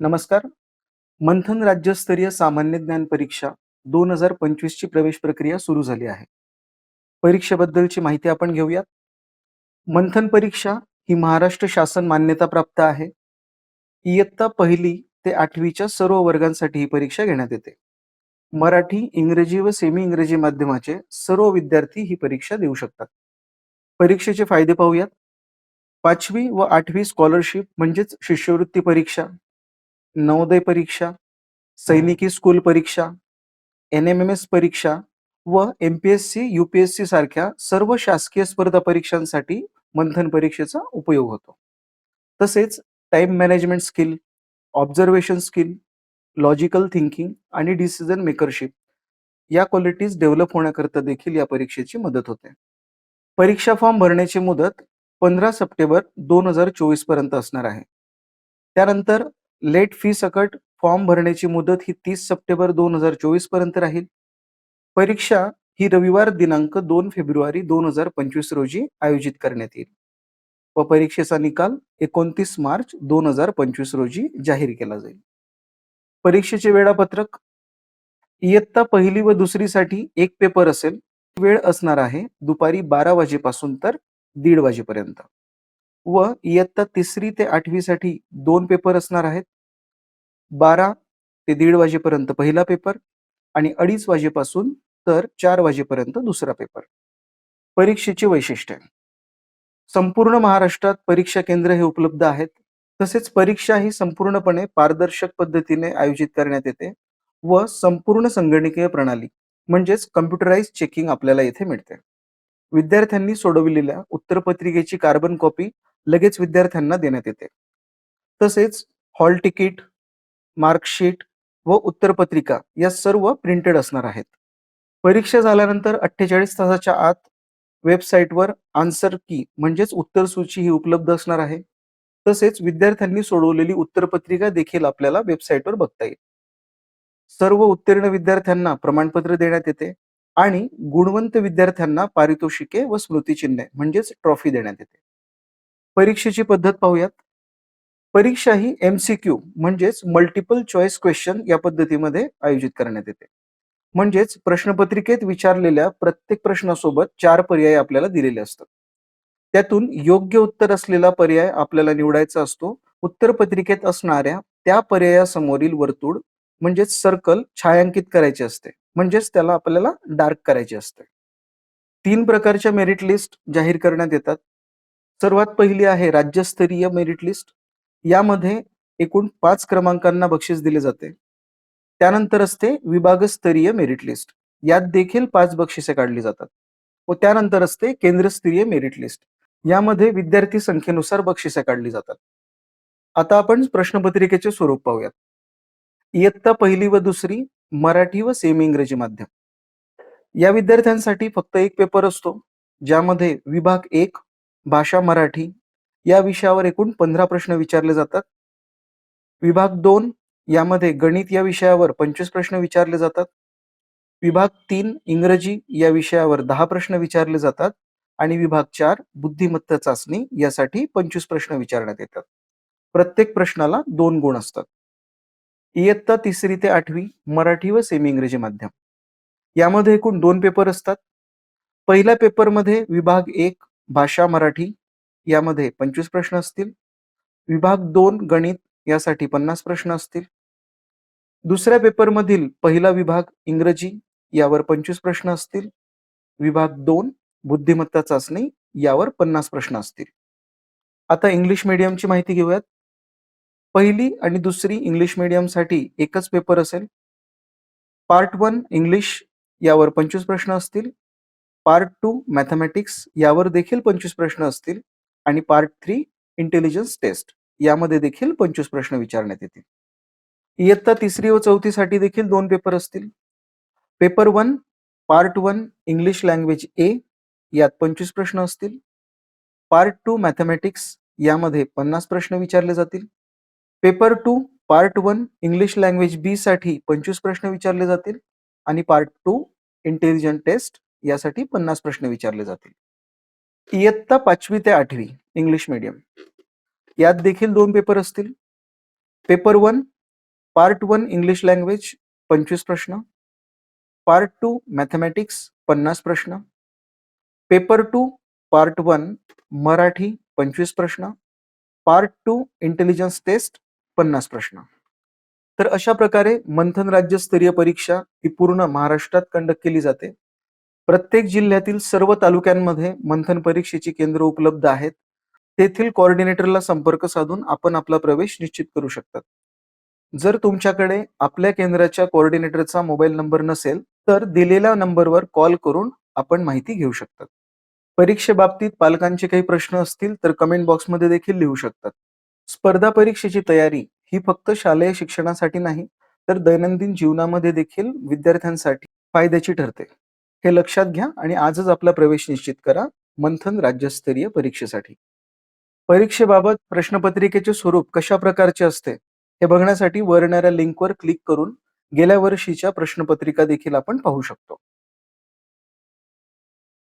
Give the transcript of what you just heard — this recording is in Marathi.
नमस्कार. मंथन राज्यस्तरीय सामान्य ज्ञान परीक्षा दोन हजार पंचवीसची प्रवेश प्रक्रिया सुरू झाली आहे. परीक्षेबद्दलची माहिती आपण घेऊयात. मंथन परीक्षा ही महाराष्ट्र शासन मान्यताप्राप्त आहे. इयत्ता पहिली ते आठवीच्या सर्व वर्गांसाठी ही परीक्षा घेण्यात येते. मराठी, इंग्रजी व सेमी इंग्रजी माध्यमाचे सर्व विद्यार्थी ही परीक्षा देऊ शकतात. परीक्षेचे फायदे पाहूयात. पाचवी व आठवी स्कॉलरशिप म्हणजेच शिष्यवृत्ती परीक्षा, नवोदय परीक्षा, सैनिकी स्कूल परीक्षा, एन-एम-एम-एस परीक्षा व एम-पी-एस-सी, यू-पी-एस-सी सारख्या सर्व शासकीय स्पर्धा परीक्षांसाठी मंथन परीक्षेचा उपयोग होतो. तसेच time management skill, observation skill, logical thinking आणि डिसिजन मेकरशिप या क्वालिटीज डेव्हलप होण्याकरता देखील या परीक्षेची मदत होते. परीक्षा फॉर्म भरण्याची मुदत पंधरा सप्टेंबर दोन हजार चोवीसपर्यंत असणार आहे. त्यानंतर लेट फी सकट फॉर्म भरण्याची मुदत ही तीस सप्टेंबर दोन हजार चोवीसपर्यंत राहील. परीक्षा ही रविवार दिनांक दोन फेब्रुवारी दोन हजार पंचवीस रोजी आयोजित करण्यात येईल व परीक्षेचा निकाल एकोणतीस मार्च दोन हजार पंचवीस रोजी जाहीर केला जाईल. परीक्षेचे वेळापत्रक इयत्ता पहिली व दुसरीसाठी एक पेपर असेल. वेळ असणार आहे दुपारी बारा वाजेपासून तर दीड वाजेपर्यंत व इयत्ता तिसरी ते आठवीसाठी दोन पेपर असणार आहेत. बारा ते दीड वाजेपर्यंत पहिला पेपर आणि अडीच वाजेपासून तर चार वाजेपर्यंत दुसरा पेपर. परीक्षेची वैशिष्ट्य संपूर्ण महाराष्ट्रात परीक्षा केंद्र हे उपलब्ध आहेत. तसेच परीक्षा ही संपूर्णपणे पारदर्शक पद्धतीने आयोजित करण्यात येते व संपूर्ण संगणकीय प्रणाली म्हणजेच कम्प्युटराइज चेकिंग आपल्याला येथे मिळते. विद्यार्थ्यांनी सोडविलेल्या उत्तरपत्रिकेची कार्बन कॉपी लगेच विद्यार्थ्यांना देण्यात येते. तसेच हॉल तिकीट, मार्कशीट व उत्तरपत्रिका या सर्व प्रिंटेड असणार आहेत. परीक्षा झाल्यानंतर अठ्ठेचाळीस तासाच्या आत वेबसाईटवर आन्सर की म्हणजेच उत्तर सूची ही उपलब्ध असणार आहे. तसेच विद्यार्थ्यांनी सोडवलेली उत्तरपत्रिका देखील आपल्याला वेबसाईटवर बघता येईल. सर्व उत्तीर्ण विद्यार्थ्यांना प्रमाणपत्र देण्यात येते आणि गुणवंत विद्यार्थ्यांना पारितोषिके व स्मृतिचिन्हे म्हणजेच ट्रॉफी देण्यात येते. परीक्षेची पद्धत पाहूयात. परीक्षा ही एम-सी-क्यू म्हणजेच मल्टिपल चॉईस क्वेश्चन या पद्धतीमध्ये आयोजित करण्यात येते. म्हणजेच प्रश्नपत्रिकेत विचारलेल्या प्रत्येक प्रश्नासोबत चार पर्याय आपल्याला दिलेले असतात. त्यातून योग्य उत्तर असलेला पर्याय आपल्याला निवडायचा असतो. उत्तरपत्रिकेत असणाऱ्या त्या पर्यायासमोरील वर्तुळ म्हणजेच सर्कल छायांकित करायचे असते. म्हणजेच त्याला आपल्याला डार्क करायचे असते. तीन प्रकारच्या मेरिट लिस्ट जाहीर करण्यात येतात. सर्वात पहिली आहे राज्यस्तरीय मेरिट लिस्ट. यामध्ये एकूण पाच क्रमांकांना बक्षीस दिले जाते. त्यानंतर असते विभागस्तरीय मेरिट लिस्ट. यात देखील पाच बक्षिसे काढली जातात व त्यानंतर असते केंद्रस्तरीय मेरिट लिस्ट. यामध्ये विद्यार्थी संख्येनुसार बक्षिसे काढली जातात. आता आपण प्रश्नपत्रिकेचे स्वरूप पाहूयात. इयत्ता पहिली व दुसरी मराठी व सेमी इंग्रजी माध्यम. या विद्यार्थ्यांसाठी फक्त एक पेपर असतो. ज्यामध्ये विभाग एक भाषा मराठी या विषयावर एकूण पंधरा प्रश्न विचारले जातात. विभाग दोन यामध्ये गणित या विषयावर पंचवीस प्रश्न विचारले जातात. विभाग तीन इंग्रजी या विषयावर दहा प्रश्न विचारले जातात आणि विभाग चार बुद्धिमत्ता चाचणी यासाठी पंचवीस प्रश्न विचारण्यात येतात. प्रत्येक प्रश्नाला दोन गुण असतात. इयत्ता तिसरी ते आठवी मराठी व सेमी इंग्रजी माध्यम. यामध्ये एकूण दोन पेपर असतात. पहिल्या पेपरमध्ये विभाग एक भाषा मराठी यामध्ये पंचवीस प्रश्न असतील. विभाग दोन गणित यासाठी पन्नास प्रश्न असतील. दुसऱ्या पेपरमधील पहिला विभाग इंग्रजी यावर पंचवीस प्रश्न असतील. विभाग दोन बुद्धिमत्ता चाचणी यावर पन्नास प्रश्न असतील. आता इंग्लिश मीडियमची माहिती घेऊयात. पहिली आणि दुसरी इंग्लिश मीडियमसाठी एकच पेपर असेल. पार्ट वन इंग्लिश यावर पंचवीस प्रश्न असतील. पार्ट टू मॅथमॅटिक्स यावर देखील पंचवीस प्रश्न असतील आणि पार्ट थ्री इंटेलिजन्स टेस्ट यामध्ये देखील पंचवीस प्रश्न विचारण्यात येतील. इयत्ता तिसरी व चौथीसाठी देखील दोन पेपर असतील. Paper one part one English language A यात पंचवीस प्रश्न असतील. पार्ट टू मॅथमॅटिक्स यामध्ये पन्नास प्रश्न विचारले जातील. Paper two part one English language B साठी पंचवीस प्रश्न विचारले जातील आणि पार्ट टू इंटेलिजंट टेस्ट यासाठी पन्नास प्रश्न विचारले जातील. इयत्ता पाचवी ते आठवी इंग्लिश मीडियम यात देखील दोन पेपर असतील. Paper one part one English language पंचवीस प्रश्न पार्ट टू मॅथमॅटिक्स पन्नास प्रश्न paper two part one Marathi पंचवीस प्रश्न पार्ट टू इंटेलिजन्स टेस्ट पन्नास प्रश्न. तर अशा प्रकारे मंथन राज्यस्तरीय परीक्षा ही पूर्ण महाराष्ट्रात कंडक्ट केली जाते. प्रत्येक जिल्ह्यातील सर्व तालुक्यांमध्ये मंथन परीक्षेची केंद्र उपलब्ध आहेत. तेथील कोऑर्डिनेटरला संपर्क साधून आपण आपला प्रवेश निश्चित करू शकतात. जर तुमच्याकडे आपल्या केंद्राच्या कोऑर्डिनेटरचा मोबाईल नंबर नसेल तर दिलेल्या नंबरवर कॉल करून आपण माहिती घेऊ शकतात. परीक्षेबाबतीत पालकांचे काही प्रश्न असतील तर कमेंट बॉक्समध्ये देखील लिहू शकतात. स्पर्धा परीक्षेची तयारी ही फक्त शालेय शिक्षणासाठी नाही तर दैनंदिन जीवनामध्ये देखील विद्यार्थ्यांसाठी फायद्याची ठरते. हे लक्षात घ्या आणि आजच आपला प्रवेश निश्चित करा मंथन राज्यस्तरीय परीक्षेसाठी. परीक्षेबाबत प्रश्नपत्रिकेचे स्वरूप कशा प्रकारचे असते हे बघण्यासाठी वर येणाऱ्या लिंकवर क्लिक करून गेल्या वर्षीच्या प्रश्नपत्रिका देखील आपण पाहू शकतो.